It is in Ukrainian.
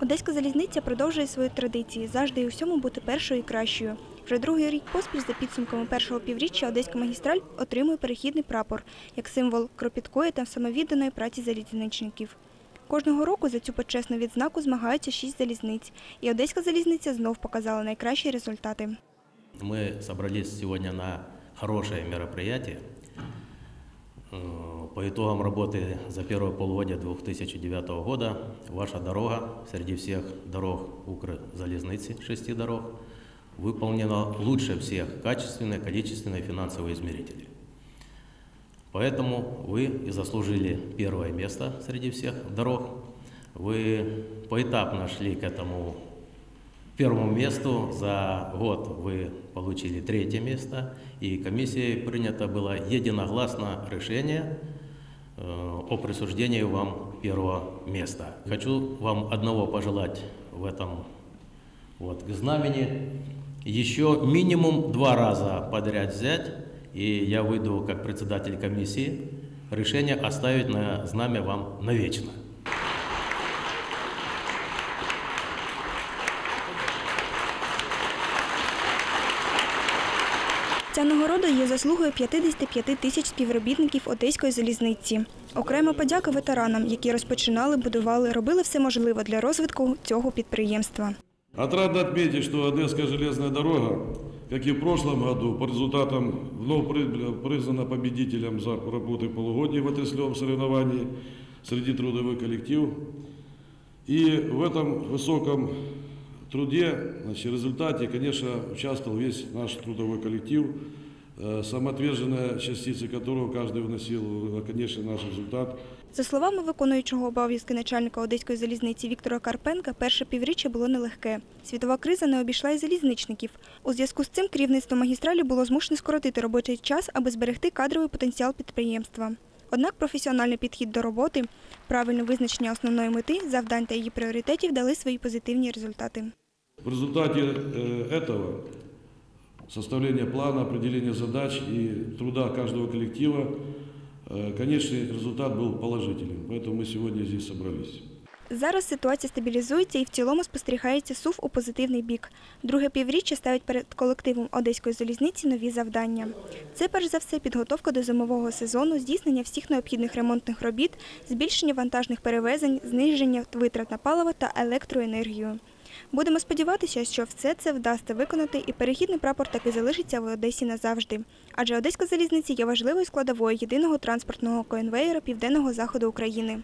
Одеська залізниця продовжує свої традиції завжди і у бути першою і кращою. Вже другий рік поспіль за підсумками першого півріччя Одеська магістраль отримує перехідний прапор як символ кропіткої та самовідданої праці залізничників. Кожного року за цю почесну відзнаку змагаються шість залізниць, і Одеська залізниця знов показала найкращі результати. Мы собрались сегодня на хорошее мероприятие. По итогам работы за первое полугодие 2009 года ваша дорога среди всех дорог Укрзалезницы, шести дорог, выполнена лучше всех качественные, количественные финансовые измерители. Поэтому вы и заслужили первое место среди всех дорог. Вы поэтапно шли к этому первому месту. За год вы получили третье место. И комиссией принято было единогласно решение э, о присуждении вам первого места. Хочу вам одного пожелать в этом вот, к знамени. Еще минимум два раза подряд взять, и я выйду как председатель комиссии, решение оставить на знамя вам навечно. Ця нагорода є заслугою 55 тисяч співробітників Одеської залізниці. Окрема подяка ветеранам, які розпочинали, будували, робили все можливе для розвитку цього підприємства. Отрадно отметить, что Одесская железная дорога, как и в прошлом году, по результатам вновь при- признана победителем за работы полугодия в отраслевом соревновании среди трудовых коллектив. И в этом высоком труде, значит, результате, конечно, участвовал весь наш трудовой коллектив, э, самоотверженная частица которого каждый вносил, э, конечно, наш результат. За словами виконуючого обов'язки начальника Одеської залізниці Віктора Карпенка, перше півріччя було нелегке. Світова криза не обійшла і залізничників. У зв'язку з цим керівництво магістралі було змушене скоротити робочий час, аби зберегти кадровий потенціал підприємства. Однак професіональний підхід до роботи, правильне визначення основної мети, завдань та її пріоритетів дали свої позитивні результати. В результате э, этого составления плана, определения задач и труда каждого коллектива, э, конечный результат был положительным. Поэтому мы сегодня здесь собрались. Зараз ситуація стабілізується і в цілому спостерігається сув у позитивний бік. Друге півріччя ставить перед колективом Одеської залізниці нові завдання. Це перш за все підготовка до зимового сезону, здійснення всіх необхідних ремонтних робіт, збільшення вантажних перевезень, зниження витрат на паливо та електроенергію. Будемо сподіватися, що все це вдасться виконати, і перехідний прапор таки залишиться в Одесі назавжди. Адже Одеська залізниця є важливою складовою єдиного транспортного конвеєра південного заходу України.